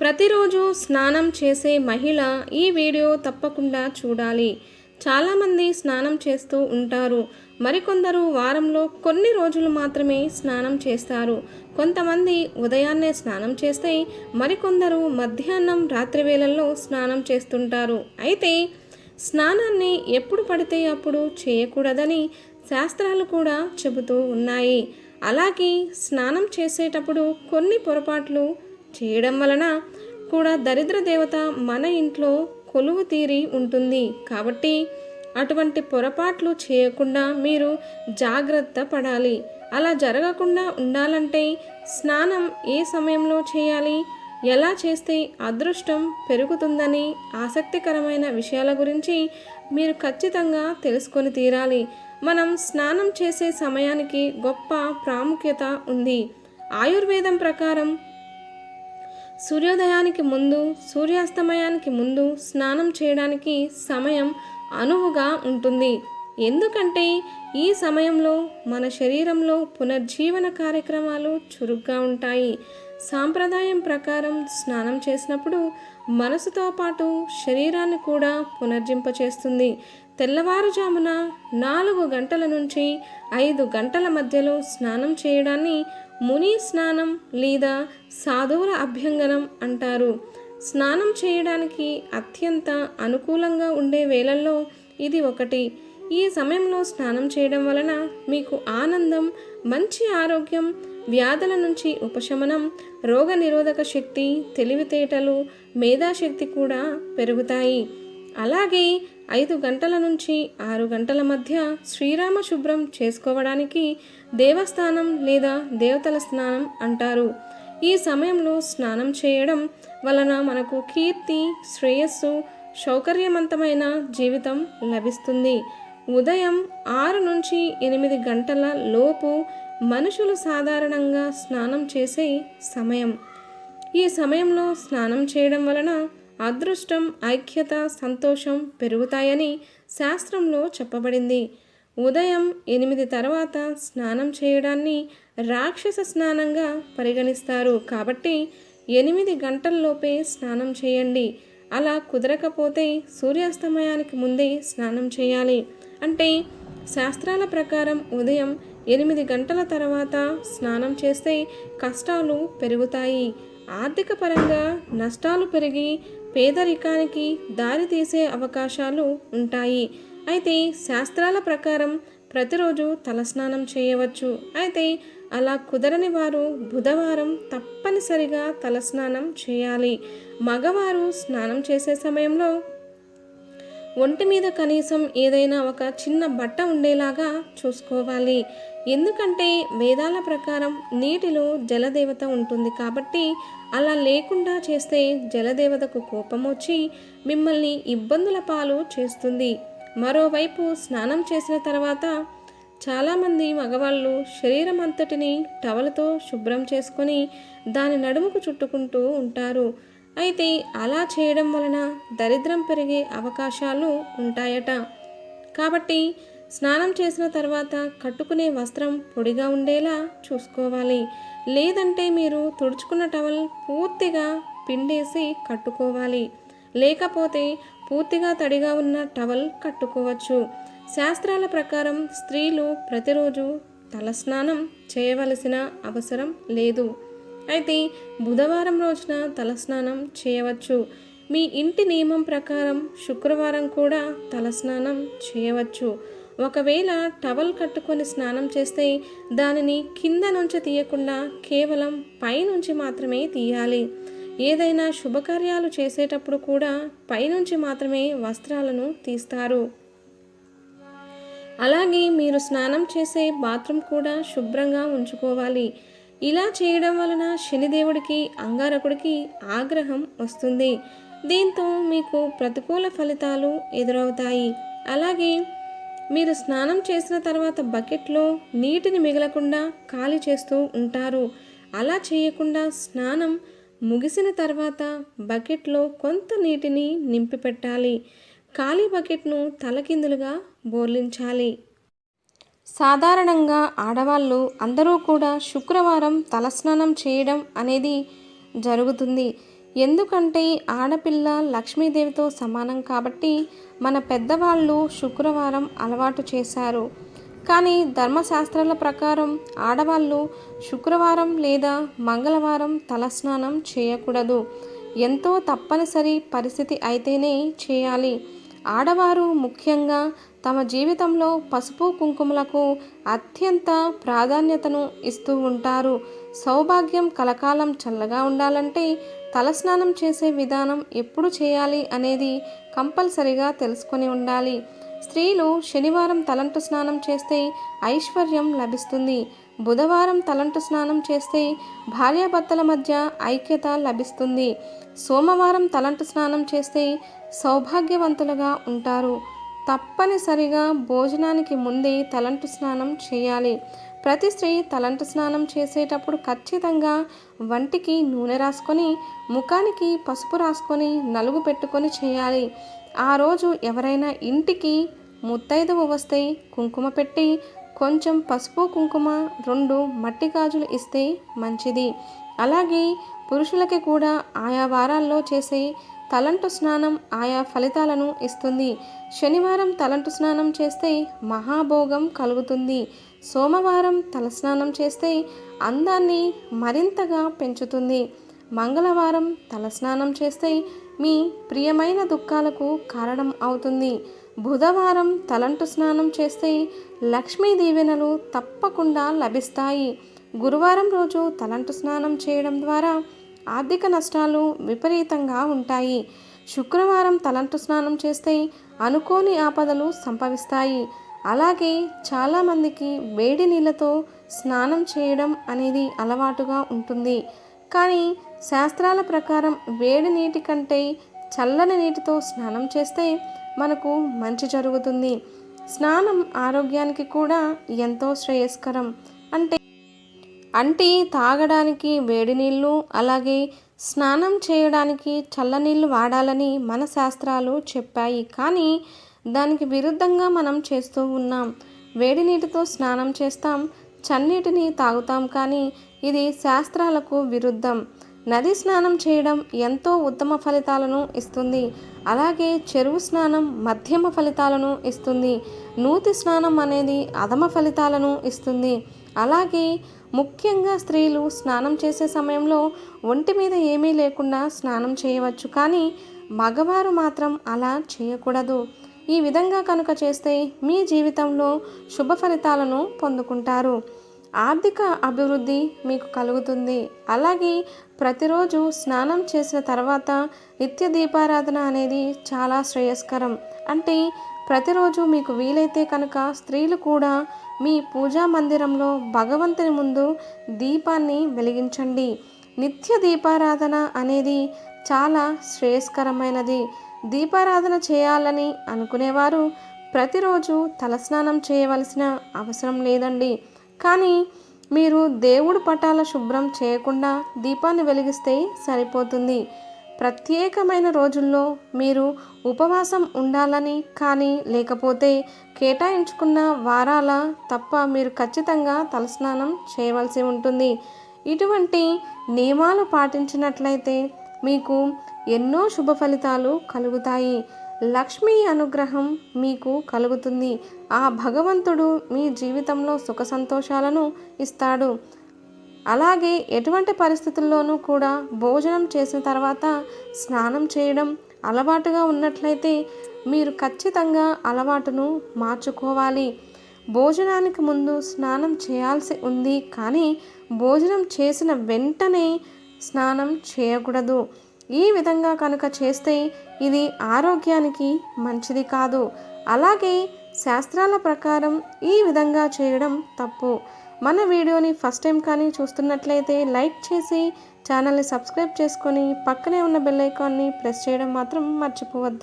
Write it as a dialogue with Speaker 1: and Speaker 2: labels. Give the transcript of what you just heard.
Speaker 1: ప్రతిరోజు స్నానం చేసే మహిళ ఈ వీడియో తప్పకుండా చూడాలి. చాలామంది స్నానం చేస్తూ ఉంటారు. మరికొందరు వారంలో కొన్ని రోజులు మాత్రమే స్నానం చేస్తారు. కొంతమంది ఉదయాన్నే స్నానం చేస్తే మరికొందరు మధ్యాహ్నం రాత్రి వేళల్లో స్నానం చేస్తుంటారు. అయితే స్నానాన్ని ఎప్పుడు పడితే అప్పుడు చేయకూడదని శాస్త్రాలు కూడా చెబుతూ ఉన్నాయి. అలాగే స్నానం చేసేటప్పుడు కొన్ని పొరపాట్లు చేయడం వలన కూడా దరిద్ర దేవత మన ఇంట్లో కొలువు తీరి ఉంటుంది. కాబట్టి అటువంటి పొరపాట్లు చేయకుండా మీరు జాగ్రత్త పడాలి. అలా జరగకుండా ఉండాలంటే స్నానం ఏ సమయంలో చేయాలి? ఎలా చేస్తే అదృష్టం పెరుగుతుందని ఆసక్తికరమైన విషయాల గురించి మీరు ఖచ్చితంగా తెలుసుకొని తీరాలి. మనం స్నానం చేసే సమయానికి గొప్ప ప్రాముఖ్యత ఉంది. ఆయుర్వేదం ప్రకారం సూర్యోదయానికి ముందు సూర్యాస్తమయానికి ముందు స్నానం చేయడానికి సమయం అనువుగా ఉంటుంది. ఎందుకంటే ఈ సమయంలో మన శరీరంలో పునర్జీవన కార్యక్రమాలు చురుగ్గా ఉంటాయి. సాంప్రదాయం ప్రకారం స్నానం చేసినప్పుడు మనసుతో పాటు శరీరాన్ని కూడా పునర్జింపచేస్తుంది. తెల్లవారుజామున నాలుగు గంటల నుంచి ఐదు గంటల మధ్యలో స్నానం చేయడాన్ని ముని స్నానం లేదా సాధువుల అభ్యంగనం అంటారు. స్నానం చేయడానికి అత్యంత అనుకూలంగా ఉండే వేళల్లో ఇది ఒకటి. ఈ సమయంలో స్నానం చేయడం వలన మీకు ఆనందం మంచి ఆరోగ్యం వ్యాధుల నుంచి ఉపశమనం రోగ నిరోధక శక్తి తెలివితేటలు మేధాశక్తి కూడా పెరుగుతాయి. అలాగే ఐదు గంటల నుంచి ఆరు గంటల మధ్య శ్రీరామ శుభ్రం చేసుకోవడానికి దేవస్థానం లేదా దేవతల స్నానం అంటారు. ఈ సమయంలో స్నానం చేయడం వలన మనకు కీర్తి శ్రేయస్సు సౌకర్యవంతమైన జీవితం లభిస్తుంది. ఉదయం ఆరు నుంచి ఎనిమిది గంటల లోపు మనుషులు సాధారణంగా స్నానం చేసే సమయం. ఈ సమయంలో స్నానం చేయడం వలన అదృష్టం ఐక్యత సంతోషం పెరుగుతాయని శాస్త్రంలో చెప్పబడింది. ఉదయం ఎనిమిది తర్వాత స్నానం చేయడాన్ని రాక్షస స్నానంగా పరిగణిస్తారు. కాబట్టి ఎనిమిది గంటల్లోపే స్నానం చేయండి. అలా కుదరకపోతే సూర్యాస్తమయానికి ముందే స్నానం చేయాలి. అంటే శాస్త్రాల ప్రకారం ఉదయం ఎనిమిది గంటల తర్వాత స్నానం చేస్తే కష్టాలు పెరుగుతాయి. ఆర్థిక పరంగా నష్టాలు పెరిగి పేదరికానికి దారితీసే అవకాశాలు ఉంటాయి. అయితే శాస్త్రాల ప్రకారం ప్రతిరోజు తలస్నానం చేయవచ్చు. అయితే అలా కుదరని వారు బుధవారం తప్పనిసరిగా తలస్నానం చేయాలి. మగవారు స్నానం చేసే సమయంలో ఒంటి మీద కనీసం ఏదైనా ఒక చిన్న బట్ట ఉండేలాగా చూసుకోవాలి. ఎందుకంటే వేదాల ప్రకారం నీటిలో జలదేవత ఉంటుంది కాబట్టి అలా లేకుండా చేస్తే జలదేవతకు కోపం వచ్చి మిమ్మల్ని ఇబ్బందుల పాలు చేస్తుంది. మరోవైపు స్నానం చేసిన తర్వాత చాలామంది మగవాళ్ళు శరీరం అంతటిని టవలతో శుభ్రం చేసుకొని దాని నడుముకు చుట్టుకుంటూ ఉంటారు. అయితే అలా చేయడం వలన దరిద్రం పెరిగే అవకాశాలు ఉంటాయట. కాబట్టి స్నానం చేసిన తర్వాత కట్టుకునే వస్త్రం పొడిగా ఉండేలా చూసుకోవాలి. లేదంటే మీరు తుడుచుకున్న టవల్ పూర్తిగా పిండేసి కట్టుకోవాలి. లేకపోతే పూర్తిగా తడిగా ఉన్న టవల్ కట్టుకోవచ్చు. శాస్త్రాల ప్రకారం స్త్రీలు ప్రతిరోజు తలస్నానం చేయవలసిన అవసరం లేదు. అయితే బుధవారం రోజున తలస్నానం చేయవచ్చు. మీ ఇంటి నియమం ప్రకారం శుక్రవారం కూడా తలస్నానం చేయవచ్చు. ఒకవేళ టవల్ కట్టుకొని స్నానం చేస్తే దానిని కింద నుంచి తీయకుండా కేవలం పైనుంచి మాత్రమే తీయాలి. ఏదైనా శుభకార్యాలు చేసేటప్పుడు కూడా పైనుంచి మాత్రమే వస్త్రాలను తీస్తారు. అలాగే మీరు స్నానం చేసే బాత్రూమ్ కూడా శుభ్రంగా ఉంచుకోవాలి. ఇలా చేయడం వలన శనిదేవుడికి అంగారకుడికి ఆగ్రహం వస్తుంది. దీంతో మీకు ప్రతికూల ఫలితాలు ఎదురవుతాయి. అలాగే మీరు స్నానం చేసిన తర్వాత బకెట్లో నీటిని మిగలకుండా ఖాళీ చేస్తూ ఉంటారు. అలా చేయకుండా స్నానం ముగిసిన తర్వాత బకెట్లో కొంత నీటిని నింపి పెట్టాలి ఖాళీ బకెట్ను తలకిందులుగా బోర్లించాలి. సాధారణంగా ఆడవాళ్ళు అందరూ కూడా శుక్రవారం తలస్నానం చేయడం అనేది జరుగుతుంది. ఎందుకంటే ఆడపిల్ల లక్ష్మీదేవితో సమానం కాబట్టి మన పెద్దవాళ్ళు శుక్రవారం అలవాటు చేశారు. కానీ ధర్మశాస్త్రాల ప్రకారం ఆడవాళ్ళు శుక్రవారం లేదా మంగళవారం తలస్నానం చేయకూడదు. ఎంతో తప్పనిసరి పరిస్థితి అయితేనే చేయాలి. ఆడవారు ముఖ్యంగా తమ జీవితంలో పసుపు కుంకుమలకు అత్యంత ప్రాధాన్యతను ఇస్తూ ఉంటారు. సౌభాగ్యం కలకాలం చల్లగా ఉండాలంటే తలస్నానం చేసే విధానం ఎప్పుడు చేయాలి అనేది కంపల్సరిగా తెలుసుకొని ఉండాలి. స్త్రీలు శనివారం తలంటు స్నానం చేస్తే ఐశ్వర్యం లభిస్తుంది. బుధవారం తలంటు స్నానం చేస్తే భార్యాభర్తల మధ్య ఐక్యత లభిస్తుంది. సోమవారం తలంటు స్నానం చేస్తే సౌభాగ్యవంతులుగా ఉంటారు. తప్పనిసరిగా భోజనానికి ముందే తలంటు స్నానం చేయాలి. ప్రతి స్త్రీ తలంటు స్నానం చేసేటప్పుడు ఖచ్చితంగా వంటికి నూనె రాసుకొని ముఖానికి పసుపు రాసుకొని నలుగు పెట్టుకొని చేయాలి. ఆ రోజు ఎవరైనా ఇంటికి ముత్తైదువ వస్తే కుంకుమ పెట్టి కొంచెం పసుపు కుంకుమ రెండు మట్టి గాజులు ఇస్తే మంచిది. అలాగే పురుషులకి కూడా ఆయా వారాల్లో చేసే తలంటు స్నానం ఆయా ఫలితాలను ఇస్తుంది. శనివారం తలంటు స్నానం చేస్తే మహాభోగం కలుగుతుంది. సోమవారం తలస్నానం చేస్తే అందాన్ని మరింతగా పెంచుతుంది. మంగళవారం తలస్నానం చేస్తే మీ ప్రియమైన దుఃఖాలకు కారణం అవుతుంది. బుధవారం తలంటు స్నానం చేస్తే లక్ష్మీ దీవెనలు తప్పకుండా లభిస్తాయి. గురువారం రోజు తలంటు స్నానం చేయడం ద్వారా ఆర్థిక నష్టాలు విపరీతంగా ఉంటాయి. శుక్రవారం తలంటు స్నానం చేస్తే అనుకోని ఆపదలు సంభవిస్తాయి. అలాగే చాలామందికి వేడి నీళ్ళతో స్నానం చేయడం అనేది అలవాటుగా ఉంటుంది. కానీ శాస్త్రాల ప్రకారం వేడి నీటి కంటే చల్లని నీటితో స్నానం చేస్తే మనకు మంచి జరుగుతుంది. స్నానం ఆరోగ్యానికి కూడా ఎంతో శ్రేయస్కరం. అంటే అంటే తాగడానికి వేడి నీళ్ళు అలాగే స్నానం చేయడానికి చల్లనీళ్ళు వాడాలని మన శాస్త్రాలు చెప్పాయి. కానీ దానికి విరుద్ధంగా మనం చేస్తూ ఉన్నాం. వేడి నీటితో స్నానం చేస్తాం చన్నీటిని తాగుతాం కానీ ఇది శాస్త్రాలకు విరుద్ధం. నది స్నానం చేయడం ఎంతో ఉత్తమ ఫలితాలను ఇస్తుంది. అలాగే చెరువు స్నానం మధ్యమ ఫలితాలను ఇస్తుంది. నూతి స్నానం అనేది అధమ ఫలితాలను ఇస్తుంది. అలాగే ముఖ్యంగా స్త్రీలు స్నానం చేసే సమయంలో ఒంటి మీద ఏమీ లేకుండా స్నానం చేయవచ్చు కానీ మగవారు మాత్రం అలా చేయకూడదు. ఈ విధంగా కనుక చేస్తే మీ జీవితంలో శుభ ఫలితాలను పొందుకుంటారు. ఆర్థిక అభివృద్ధి మీకు కలుగుతుంది. అలాగే ప్రతిరోజు స్నానం చేసిన తర్వాత నిత్య దీపారాధన అనేది చాలా శ్రేయస్కరం. అంటే ప్రతిరోజు మీకు వీలైతే కనుక స్త్రీలు కూడా మీ పూజా మందిరంలో భగవంతుని ముందు దీపాన్ని వెలిగించండి. నిత్య దీపారాధన అనేది చాలా శ్రేయస్కరమైనది. దీపారాధన చేయాలని అనుకునేవారు ప్రతిరోజు తలస్నానం చేయవలసిన అవసరం లేదండి. కానీ మీరు దేవుడు పటాల శుభ్రం చేయకుండా దీపాన్ని వెలిగిస్తే సరిపోతుంది. ప్రత్యేకమైన రోజుల్లో మీరు ఉపవాసం ఉండాలని కానీ లేకపోతే కేటాయించుకున్న వారాల తప్ప మీరు ఖచ్చితంగా తలస్నానం చేయవలసి ఉంటుంది. ఇటువంటి నియమాలు పాటించినట్లయితే మీకు ఎన్నో శుభ ఫలితాలు కలుగుతాయి. లక్ష్మీ అనుగ్రహం మీకు కలుగుతుంది. ఆ భగవంతుడు మీ జీవితంలో సుఖ సంతోషాలను ఇస్తాడు. అలాగే ఎటువంటి పరిస్థితుల్లోనూ కూడా భోజనం చేసిన తర్వాత స్నానం చేయడం అలవాటుగా ఉన్నట్లయితే మీరు ఖచ్చితంగా అలవాటును మార్చుకోవాలి. భోజనానికి ముందు స్నానం చేయాల్సి ఉంది కానీ భోజనం చేసిన వెంటనే స్నానం చేయకూడదు. ఈ విధంగా కనుక చేస్తే ఇది ఆరోగ్యానికి మంచిది కాదు. అలాగే శాస్త్రాల ప్రకారం ఈ విధంగా చేయడం తప్పు. మన వీడియోని ఫస్ట్ టైం కానీ చూస్తున్నట్లయితే లైక్ చేసి ఛానల్ని సబ్స్క్రైబ్ చేసుకొని పక్కనే ఉన్న బెల్ ఐకాన్ని ప్రెస్ చేయడం మాత్రం మర్చిపోవద్దు.